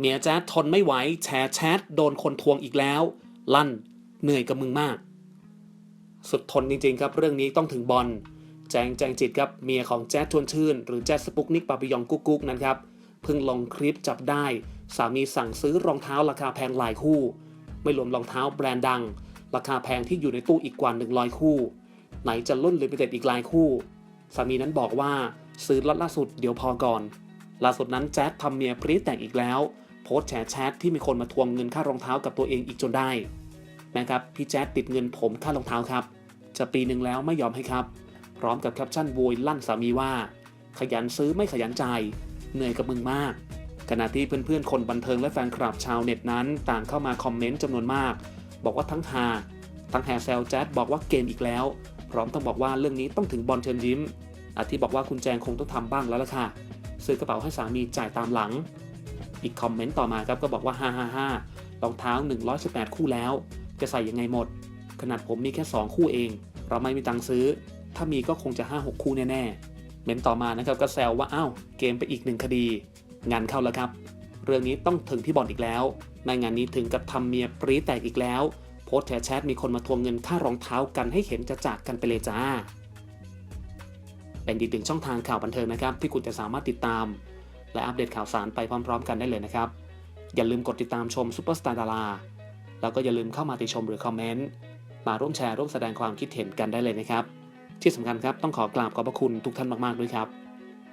เมียแจ๊ดทนไม่ไหวแชร์แชทโดนคนทวงอีกแล้ว ลั่นเหนื่อยกับมึงมาก สุดทนจริงๆครับ เรื่องนี้ต้องถึงบอลแจงแจงจิตครับเมียของแจ๊ดชวนชื่น หรือแจ๊ดสปุกนิกปาปิยองกุ๊กกุ๊กนะครับเพิ่งลงคลิปจับได้ สามีสั่งซื้อรองเท้าราคาแพงหลายคู่ ไม่รวมรองเท้าแบรนด์ดัง ราคาแพงที่อยู่ในตู้อีกกว่า 100 คู่ ไหนจะรุ่นลิมิเต็ดอีกหลายคู่ สามีนั้นบอกว่าซื้อล็อตล่าสุดเดี๋ยวพอก่อนล่าสุดนั้นแจ๊ดทำเมียปรีแตกอีกแล้ว โพสแฉแชทที่มีคนมาทวงเงินค่ารองเท้ากับตัวเองอีกจนได้นะครับพี่แจ๊ดติดเงินผมค่ารองเท้าครับ จะปีหนึ่งแล้วไม่ยอมให้ครับ พร้อมกับแคปชั่นโวยลั่นสามีว่า ขยันซื้อไม่ขยันใจเหนื่อยกับมึงมาก ขณะที่เพื่อนๆ คนบันเทิงและแฟนคลับชาวเน็ตนั้น ต่างเข้ามาคอมเมนต์จำนวนมาก บอกว่าทั้งฮาทั้งแฮแซลแจ๊ดบอกว่าเกมอีกแล้ว พร้อมทั้งบอกว่าเรื่องนี้ต้องถึงบอลเชิญยิ้มอาทิบอกว่าคุณแจงคงต้องทำบ้างแล้วล่ะค่ะซื้อกระเป๋าให้สามีจ่ายตามหลัง อีกคอมเมนต์ต่อมาครับก็บอกว่าฮ่าฮ่าฮ่ารองเท้า 118 คู่แล้ว จะใส่ยังไงหมด ขนาดผมมีแค่ 2 คู่เอง เราไม่มีตังค์ซื้อ ถ้ามีก็คงจะ 5-6 คู่แน่ๆเมนต่อมานะครับก็แซวว่าอ้าวเกมไปอีกหนึ่งคดี งานเข้าแล้วครับ เรื่องนี้ต้องถึงพี่บอลอีกแล้วในงานนี้ถึงกับทำเมียปรีแตกอีกแล้ว โพสแชทมีคนมาทวงเงินค่ารองเท้ากันให้เห็นจะจากกันไปเลยจ้า เป็นอีกหนึ่งช่องทางข่าวบันเทิงนะครับ ที่คุณจะสามารถติดตาม และอัปเดตข่าวสารไปพร้อมๆ กันได้เลยนะครับ อย่าลืมกดติดตามชมซุปเปอร์สตาร์ดาราแล้วก็อย่าลืมเข้ามาติชมหรือคอมเมนต์มาร่วมแชร์ร่วมแสดงความคิดเห็นกันได้เลยนะครับ ที่สำคัญครับต้องขอกราบขอบพระคุณทุกท่านมากๆด้วยครับ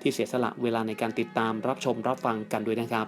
ที่เสียสละเวลาในการติดตามรับชมรับฟังกันด้วยนะครับ